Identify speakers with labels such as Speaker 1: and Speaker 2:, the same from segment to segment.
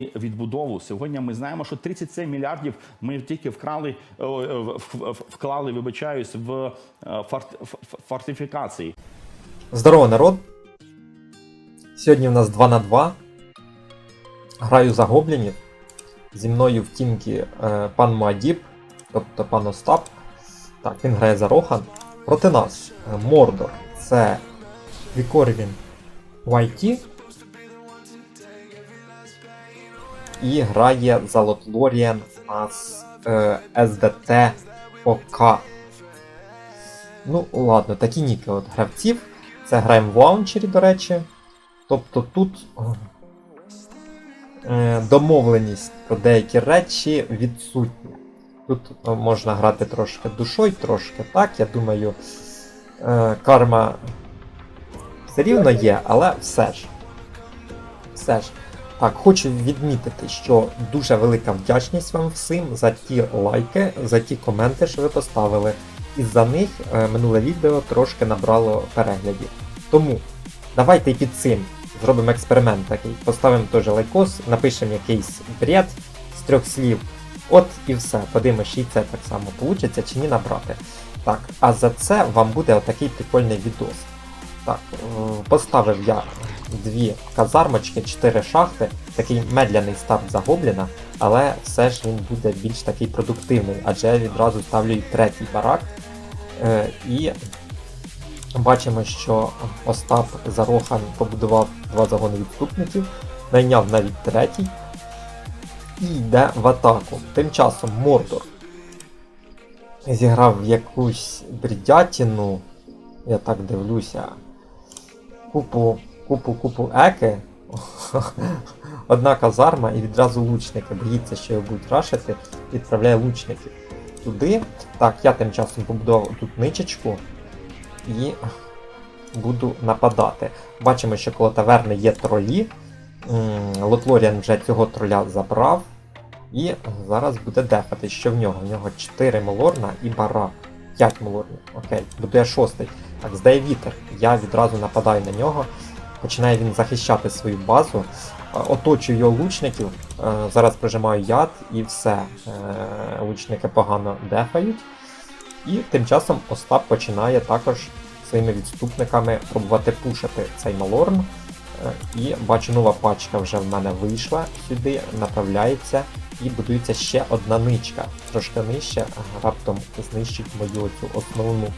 Speaker 1: відбудову. Сьогодні ми знаємо, що 37 мільярдів ми тільки вкрали, вклали, вибачаюсь, в е, фортифікації.
Speaker 2: Здорово, народ! Сьогодні в нас 2 на 2. Граю за гоблінів. Зі мною в тімкі е, пан Муадіб, тобто пан Остап. Так, він грає за Рохан. Проти нас е, Мордор. Це Вікорвін YT. І грає за Лотлоріан у нас е, SDT ОК. Ну, ладно, такі ніки от гравців. Це граємо в лаунчері, до речі. Тобто тут е, домовленість про деякі речі відсутня. Тут е, можна грати трошки душою, трошки так. Я думаю, е, карма все рівно є, але все ж. Все ж. Так, хочу відмітити, що дуже велика вдячність вам всім за ті лайки, за ті коменти, що ви поставили. І за них е, минуле відео трошки набрало переглядів. Тому давайте під цим зробимо експеримент такий. Поставимо теж лайкос, напишемо якийсь бред з трьох слів. От і все. Подивимося, чи це так само вийде, чи ні набрати. Так, а за це вам буде отакий прикольний відос. Так, е, поставив я дві казармочки, чотири шахти, такий медляний старт за гобліна, але все ж він буде більш такий продуктивний, адже я відразу ставлю і третій барак. Е, і бачимо, що Остап Зарохан побудував два загони відступників, найняв навіть третій і йде в атаку. Тим часом Мордор зіграв якусь бредятину, я так дивлюся, купу, купу, купу еки. Одна казарма і відразу лучники. Боїться, що його будуть рашити, відправляє лучників туди. Так, я тим часом побудував тут ничечку і буду нападати. Бачимо, що коло таверни є тролі. Лотлоріан вже цього троля забрав. І зараз буде дефати, що в нього. В нього 4 молорна і барак. 5 молорних. Окей, буде шостий. Так, здає вітер. Я відразу нападаю на нього. Починає він захищати свою базу. Е, Оточую його лучників. Е, Зараз прижимаю яд і все. Е, Лучники погано дефають. І тим часом Остап починає також своїми відступниками пробувати пушити цей малорн. І бачу, нова пачка вже в мене вийшла сюди, направляється і будується ще одна ничка. Трошки нижче, раптом знищить мою цю основну.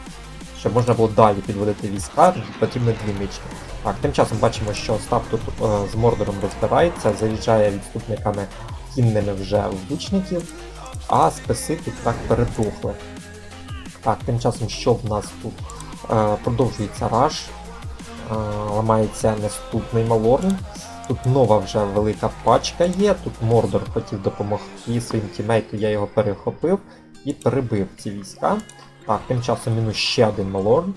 Speaker 2: Щоб можна було далі підводити війська, потрібно дві нички. Так, тим часом бачимо, що Остап тут е, з Мордором розбирається, заїжджає відступниками кінними вже лучників, а списи тут так передохли. Так, тим часом, що в нас тут? Е, продовжується раш, е, ламається наступний малорн. Тут нова вже велика пачка є. Тут Мордор хотів допомогти своїм тімейту, я його перехопив і перебив ці війська. Так, тим часом мінус ще один малорн.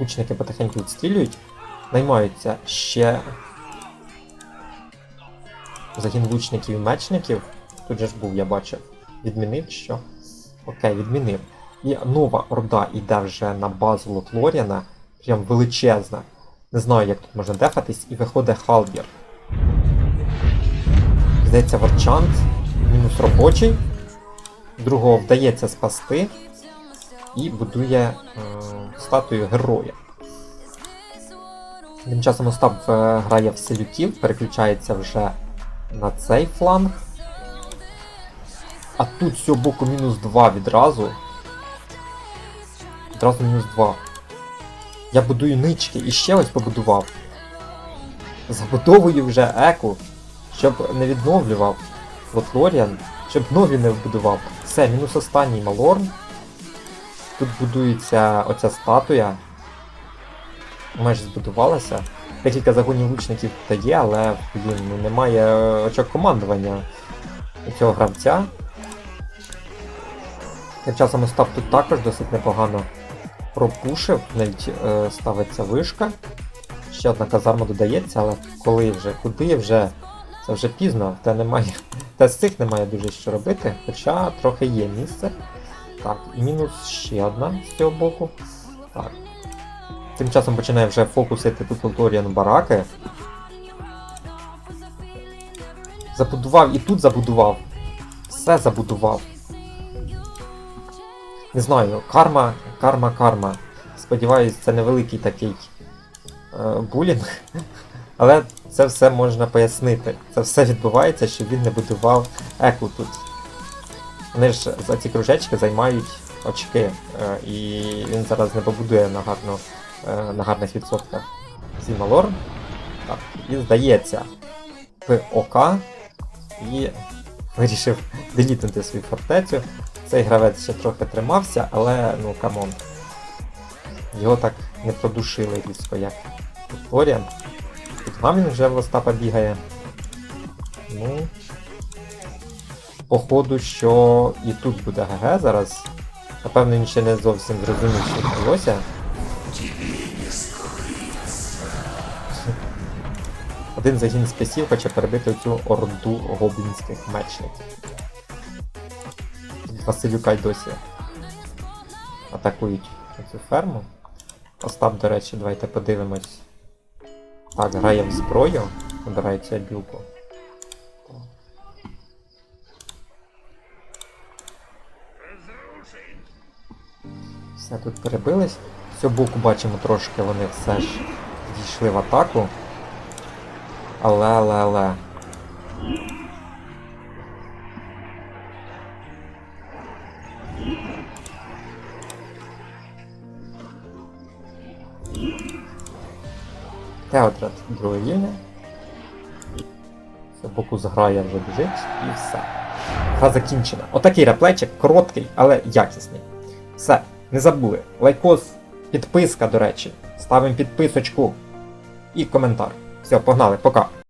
Speaker 2: Лучники потихеньку відстрілюють. Наймаються ще загін лучників і мечників. Тут же ж був, я бачив. Відмінив що? Окей, відмінив. І нова орда йде вже на базу Лотлоріана. Прям величезна. Не знаю, як тут можна дефатись, і виходить Халбір. Здається, Варчант. Мінус робочий. Другого вдається спасти. І будує е, статую героя. Тим часом Остап е, грає в селюків, переключається вже на цей фланг. А тут з цього боку мінус 2 відразу. Відразу мінус 2. Я будую нички і ще ось побудував. Забудовую вже еку, щоб не відновлював Лотлоріан, щоб нові не вбудував. Все, мінус останній Малорн. Тут будується оця статуя. Майже збудувалася. Декілька загонів лучників тут є, але блін, ну, немає очок командування цього гравця. Тим часом Остап тут також досить непогано пропушив, навіть е, ставиться вишка. Ще одна казарма додається, але коли вже, куди вже, це вже пізно, та немає. Та з цих немає дуже що робити, хоча трохи є місце. Так, і мінус ще одна з цього боку. Так. Тим часом починає вже фокусити тут Лоторіан бараки. Забудував і тут забудував. Все забудував. Не знаю, карма, карма, карма. Сподіваюсь, це невеликий такий е, булінг. Але це все можна пояснити. Це все відбувається, що він не будував еку тут. Вони ж за ці кружечки займають очки, е, і він зараз не побудує на, гарно, е, на гарних відсотках. Зімалор. Так, і здається, ПОК і вирішив делітнути свою фортецю. Цей гравець ще трохи тримався, але ну камон. Його так не продушили різко, як Флоріан. Тут Гамін вже в Остапа бігає. Ну. Походу, що і тут буде ГГ зараз. Напевно, він ще не зовсім зрозумів, що відбулося. Один загін списів хоче перебити цю орду гоблінських мечників. Василюка й досі атакують цю ферму. Остап, до речі, давайте подивимось. Так, грає в зброю, обирає цю білку. Все тут перебились. Цього боку бачимо трошки вони все ж дійшли в атаку. Але, але, але. Теотрат другий рівня. З боку зграя вже біжить і все. Гра закінчена. Отакий реплечик, короткий, але якісний. Все, не забули. Лайкос, підписка, до речі. Ставимо підписочку і коментар. Все, погнали, пока.